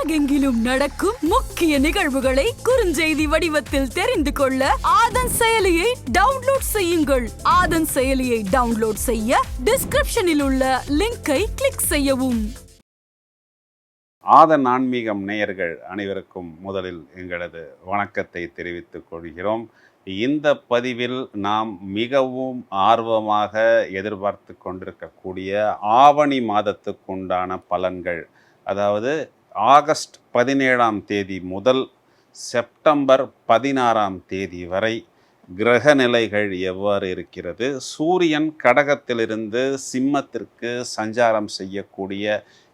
உலகெங்கிலும் நடக்கும் முக்கிய நிகழ்வுகளை குறுஞ்செய்தி வடிவத்தில் தெரிந்து கொள்ள ஆதன் செயலியை டவுன்லோட் செய்யுங்கள். ஆதன் செயலியை டவுன்லோட் செய்ய டிஸ்கிரிப்ஷனில் உள்ள லிங்கை கிளிக் செய்யவும். ஆதன் ஆன்மீகம் நேயர்கள் அனைவருக்கும் முதலில் எங்களது வணக்கத்தை தெரிவித்துக் கொள்கிறோம். இந்த பதிவில் நாம் மிகவும் ஆர்வமாக எதிர்பார்த்து கொண்டிருக்கக்கூடிய ஆவணி மாதத்துக்குண்டான பலன்கள் அதாவது ஆகஸ்ட் பதினேழாம் தேதி முதல் செப்டம்பர் பதினாறாம் தேதி வரை கிரக நிலைகள் எவ்வாறு இருக்கிறது? சூரியன் கடகத்திலிருந்து சிம்மத்திற்கு சஞ்சாரம் செய்யக்கூடிய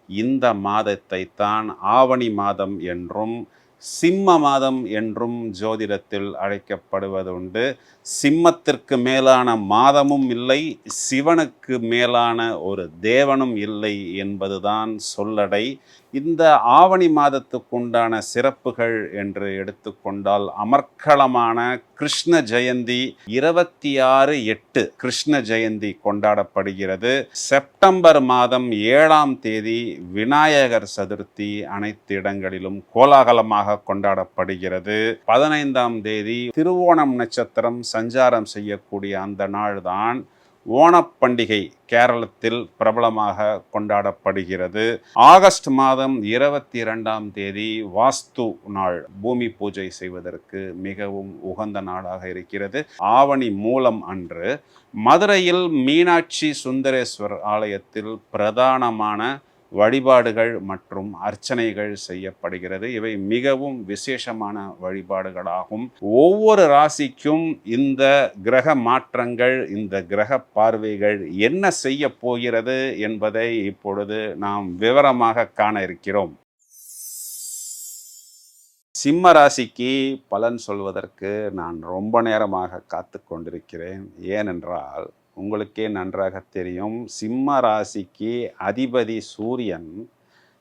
இந்த மாதத்தை தான் ஆவணி மாதம் என்றும் சிம்ம மாதம் என்றும் ஜோதிடத்தில் அழைக்கப்படுவதுண்டு. சிம்மத்திற்கு மேலான மாதமும் இல்லை சிவனுக்கு மேலான ஒரு தேவனும் இல்லை என்பதுதான் சொல்லடை. இந்த ஆவணி மாதத்துக்குண்டான சிறப்புகள் என்று எடுத்துக்கொண்டால் அமர்க்களமான கிருஷ்ண ஜெயந்தி இருபத்தி ஆறு எட்டு கிருஷ்ண ஜெயந்தி கொண்டாடப்படுகிறது. செப்டம்பர் மாதம் ஏழாம் தேதி விநாயகர் சதுர்த்தி அனைத்து இடங்களிலும் கோலாகலமாக கொண்டாடப்படுகிறது. பதினைந்தாம் தேதி திருவோணம் நட்சத்திரம் சஞ்சாரம் செய்யக்கூடிய அந்த நாள்தான் ஓணப்பண்டிகை கேரளத்தில் பிரபலமாக கொண்டாடப்படுகிறது. ஆகஸ்ட் மாதம் இருபத்தி இரண்டாம் தேதி வாஸ்து நாள். பூமி பூஜை செய்வதற்கு மிகவும் உகந்த நாளாக இருக்கிறது. ஆவணி மூலம் அன்று மதுரையில் மீனாட்சி சுந்தரேஸ்வர் ஆலயத்தில் பிரதானமான வழிபாடுகள் மற்றும் அர்ச்சனைகள் செய்யப்படுகிறது. இவை மிகவும் விசேஷமான வழிபாடுகளாகும். ஒவ்வொரு ராசிக்கும் இந்த கிரக மாற்றங்கள் இந்த கிரக பார்வைகள் என்ன செய்ய போகிறது என்பதை இப்பொழுது நாம் விவரமாக காண இருக்கிறோம். சிம்ம ராசிக்கு பலன் சொல்வதற்கு நான் ரொம்ப நேரமாக காத்து கொண்டிருக்கிறேன். ஏனென்றால் உங்களுக்கே நன்றாக தெரியும். சிம்ம ராசிக்கு அதிபதி சூரியன்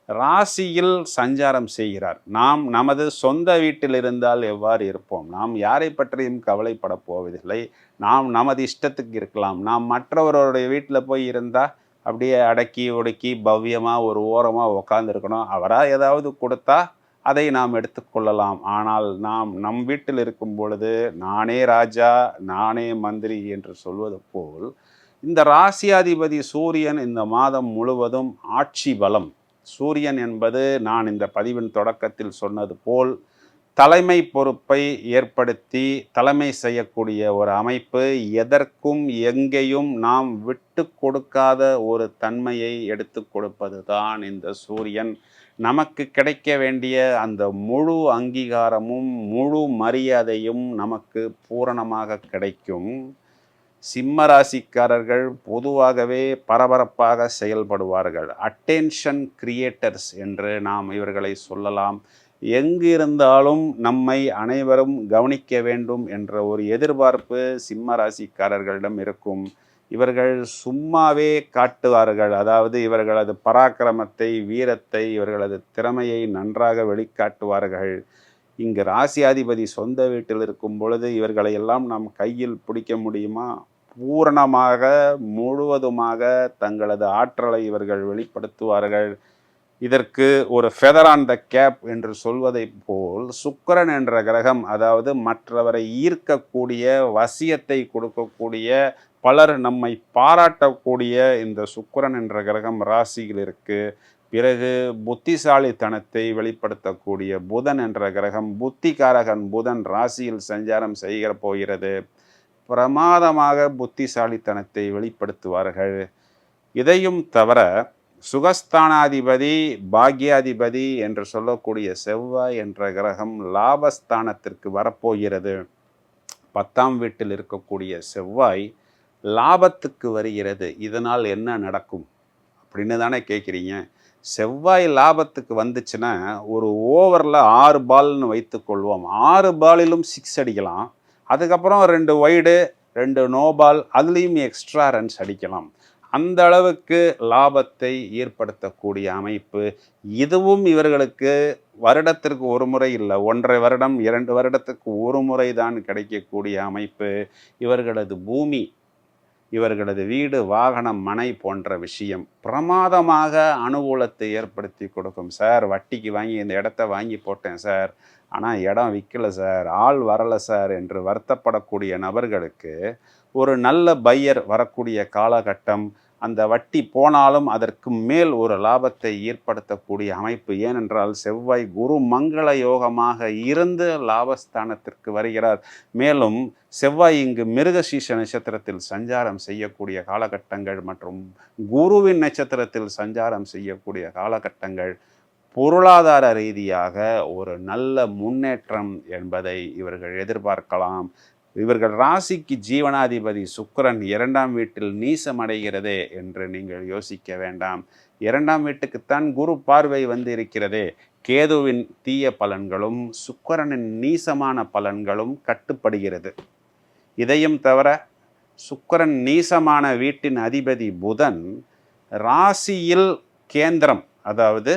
ராசியில் சஞ்சாரம் செய்கிறார். நாம் நமது சொந்த வீட்டில் இருந்தால் எவ்வாறு இருப்போம்? நாம் யாரை பற்றியும் கவலைப்பட போவதில்லை. நாம் நமது இஷ்டத்துக்கு இருக்கலாம். நாம் மற்றவருடைய வீட்டில் போய் இருந்தால் அப்படியே அடக்கி ஒடுக்கி பவ்யமாக ஒரு ஓரமாக உட்காந்துருக்கணும் அவராக ஏதாவது கொடுத்தா அதை நாம் எடுத்துக்கொள்ளலாம் ஆனால் நாம் நம் வீட்டில் இருக்கும் பொழுது நானே ராஜா நானே மந்திரி என்று சொல்வது போல் இந்த ராசியாதிபதி சூரியன் இந்த மாதம் முழுவதும் ஆட்சி பலம். சூரியன் என்பது நான் இந்த பதிவின் தொடக்கத்தில் சொன்னது போல் தலைமை பொறுப்பை ஏற்படுத்தி தலைமை செய்யக்கூடிய ஒரு அமைப்பு. எதற்கும் எங்கேயும் நாம் விட்டு கொடுக்காத ஒரு தன்மையை எடுத்து கொடுப்பது தான் இந்த சூரியன். நமக்கு கிடைக்க வேண்டிய அந்த முழு அங்கீகாரமும் முழு மரியாதையும் நமக்கு பூரணமாக கிடைக்கும். சிம்ம ராசிக்காரர்கள் பொதுவாகவே பரபரப்பாக செயல்படுவார்கள். அட்டென்ஷன் கிரியேட்டர்ஸ் என்று நாம் இவர்களை சொல்லலாம். எங்கு இருந்தாலும் நம்மை அனைவரும் கவனிக்க வேண்டும் என்ற ஒரு எதிர்பார்ப்பு சிம்ம ராசிக்காரர்களிடம் இருக்கும். இவர்கள் சும்மாவே காட்டுவார்கள். அதாவது இவர்களது பராக்கிரமத்தை வீரத்தை இவர்களது திறமையை நன்றாக வெளிக்காட்டுவார்கள். இங்கு ராசியாதிபதி சொந்த வீட்டில் இருக்கும் பொழுது இவர்களை எல்லாம் நாம் கையில் பிடிக்க முடியுமா? பூரணமாக முழுவதுமாக தங்களது ஆற்றலை இவர்கள் வெளிப்படுத்துவார்கள். இதற்கு ஒரு ஃபெதர் ஆன் த கேப் என்று சொல்வதைப் போல் சுக்கரன் என்ற கிரகம் அதாவது மற்றவரை ஈர்க்கக்கூடிய வசியத்தை கொடுக்கக்கூடிய பலர் நம்மை பாராட்டக்கூடிய இந்த சுக்கரன் என்ற கிரகம் ராசியில் இருக்குது பிறகு புத்திசாலித்தனத்தை வெளிப்படுத்தக்கூடிய புதன் என்ற கிரகம் புத்திகாரகன் புதன் ராசியில் சஞ்சாரம் செய்கிற போகிறது. பிரமாதமாக புத்திசாலித்தனத்தை வெளிப்படுத்துவார்கள். இதையும் தவிர சுகஸ்தானாதிபதி பாக்யாதிபதி என்று சொல்லக்கூடிய செவ்வாய் என்ற கிரகம் லாபஸ்தானத்திற்கு வரப்போகிறது. பத்தாம் வீட்டில் இருக்கக்கூடிய செவ்வாய் லாபத்துக்கு வருகிறது. இதனால் என்ன நடக்கும்? அப்படின்னு தானே கேட்குறீங்க. செவ்வாய் லாபத்துக்கு வந்துச்சுன்னா ஒரு ஓவரில் ஆறு பால்னு வைத்துக்கொள்வோம் ஆறு பாலிலும் சிக்ஸ் அடிக்கலாம். அதுக்கப்புறம் ரெண்டு ஒய்டு ரெண்டு நோ பால் அதுலேயும் எக்ஸ்ட்ரா ரன்ஸ் அடிக்கலாம். அந்த அளவுக்கு லாபத்தை ஏற்படுத்தக்கூடிய அமைப்பு. இதுவும் இவர்களுக்கு வருடத்திற்கு ஒரு முறை இல்லை ஒன்றரை வருடம் இரண்டு வருடத்துக்கு ஒரு முறை தான் கிடைக்கக்கூடிய அமைப்பு. இவர்களது பூமி இவர்களது வீடு வாகனம் மனை போன்ற விஷயம் பிரமாதமாக அனுகூலத்தை ஏற்படுத்தி கொடுக்கும். சார் வட்டிக்கு வாங்கி இந்த இடத்த வாங்கி போட்டேன் சார். ஆனால் இடம் விற்கலை சார். ஆள் வரலை சார் என்று வருத்தப்படக்கூடிய நபர்களுக்கு ஒரு நல்ல பையர் வரக்கூடிய காலகட்டம் அந்த வட்டி போனாலும் அதற்கு மேல் ஒரு லாபத்தை ஏற்படுத்தக்கூடிய அமைப்பு. ஏனென்றால் செவ்வாய் குரு மங்கள யோகமாக இருந்து லாபஸ்தானத்திற்கு வருகிறார். மேலும் செவ்வாய் இங்கு மிருகசீஷ நட்சத்திரத்தில் சஞ்சாரம் செய்யக்கூடிய காலகட்டங்கள் மற்றும் குருவின் நட்சத்திரத்தில் சஞ்சாரம் செய்யக்கூடிய காலகட்டங்கள் பொருளாதார ரீதியாக ஒரு நல்ல முன்னேற்றம் என்பதை இவர்கள் எதிர்பார்க்கலாம். இவர்கள் ராசிக்கு ஜீவனாதிபதி சுக்கிரன் இரண்டாம் வீட்டில் நீசமடைகிறதே என்று நீங்கள் யோசிக்க வேண்டாம். இரண்டாம் வீட்டுக்குத்தான் குரு பார்வை வந்து இருக்கிறதே கேதுவின் தீய பலன்களும் சுக்கரனின் நீசமான பலன்களும் கட்டுப்படுகிறது. இதையும் தவிர சுக்கரன் நீசமான வீட்டின் அதிபதி புதன் ராசியில் கேந்திரம் அதாவது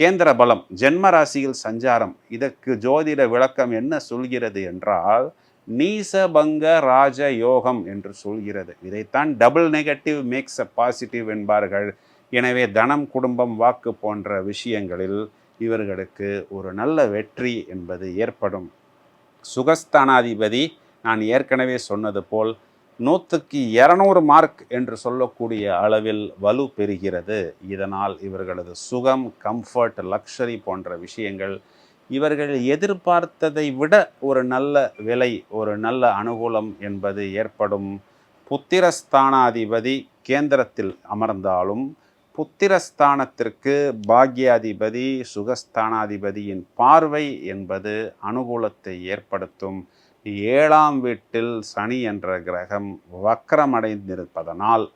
கேந்திர பலம் ஜென்ம ராசியில் சஞ்சாரம். இதற்கு ஜோதிட விளக்கம் என்ன சொல்கிறது என்றால் நீசபங்க ராஜ யோகம் என்று சொல்கிறது. இதைத்தான் double negative makes a positive என்பார்கள். எனவே தனம் குடும்பம் வாக்கு போன்ற விஷயங்களில் இவர்களுக்கு ஒரு நல்ல வெற்றி என்பது ஏற்படும். சுகஸ்தானாதிபதி நான் ஏற்கனவே சொன்னது போல் நூற்றுக்கு இரநூறு மார்க் என்று சொல்லக்கூடிய அளவில் வலு பெறுகிறது. இதனால் இவர்களது சுகம் கம்ஃபர்ட் லக்ஷரி போன்ற விஷயங்கள் இவர்கள் எதிர்பார்த்ததை விட ஒரு நல்ல விலை ஒரு நல்ல அனுகூலம் என்பது ஏற்படும். புத்திரஸ்தானாதிபதி கேந்திரத்தில் அமர்ந்தாலும் புத்திரஸ்தானத்திற்கு பாக்யாதிபதி சுகஸ்தானாதிபதியின் பார்வை என்பது அனுகூலத்தை ஏற்படுத்தும். ஏழாம் வீட்டில் சனி என்ற கிரகம் வக்கரமடைந்திருப்பதனால்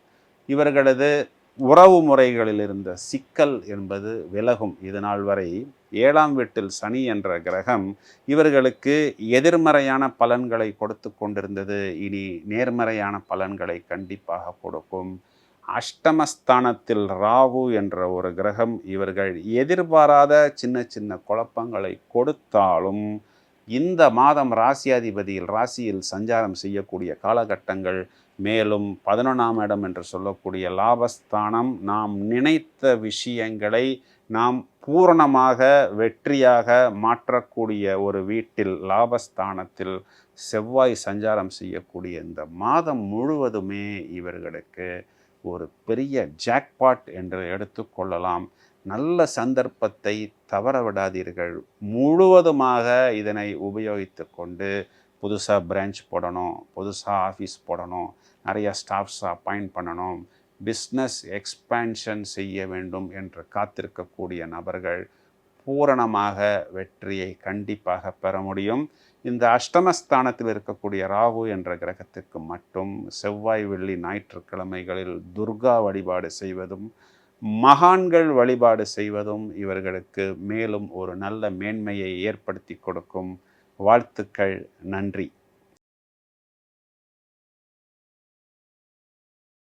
இவர்களது உறவு முறைகளில் இருந்த சிக்கல் என்பது விலகும். இது நாள் வரை ஏழாம் வீட்டில் சனி என்ற கிரகம் இவர்களுக்கு எதிர்மறையான பலன்களை கொடுத்து கொண்டிருந்தது. இனி நேர்மறையான பலன்களை கண்டிப்பாக கொடுக்கும். அஷ்டமஸ்தானத்தில் ராகு என்ற ஒரு கிரகம் இவர்கள் எதிர்பாராத சின்ன சின்ன குழப்பங்களை கொடுத்தாலும் இந்த மாதம் ராசியாதிபதியில் ராசியில் சஞ்சாரம் செய்யக்கூடிய காலகட்டங்கள் மேலும் பதினொன்றாம் இடம் என்று சொல்லக்கூடிய லாபஸ்தானம் நாம் நினைத்த விஷயங்களை நாம் பூரணமாக வெற்றியாக மாற்றக்கூடிய ஒரு வீட்டில் லாபஸ்தானத்தில் செவ்வாய் சஞ்சாரம் செய்யக்கூடிய இந்த மாதம் முழுவதுமே இவர்களுக்கு ஒரு பெரிய ஜாக்பாட் என்று எடுத்துக்கொள்ளலாம் நல்ல சந்தர்ப்பத்தை தவற விடாதீர்கள் முழுவதுமாக இதனை உபயோகித்து கொண்டு புதுசாக பிரான்ச் போடணும் புதுசாக ஆஃபீஸ் போடணும் நிறைய ஸ்டாஃப்ஸ் அப்பாயிண்ட் பண்ணணும் பிஸ்னஸ் எக்ஸ்பேன்ஷன் செய்ய வேண்டும் என்று காத்திருக்கக்கூடிய நபர்கள் பூரணமாக வெற்றியை கண்டிப்பாக பெற முடியும். இந்த அஷ்டமஸ்தானத்தில் இருக்கக்கூடிய ராகு என்ற கிரகத்திற்கு மட்டும் செவ்வாய் வெள்ளி ஞாயிற்றுக்கிழமைகளில் துர்கா வழிபாடு செய்வதும் மகான்கள் வழிபாடு செய்வதும் இவர்களுக்கு மேலும் ஒரு நல்ல மேன்மையை ஏற்படுத்தி கொடுக்கும். வாழ்த்துக்கள் நன்றி.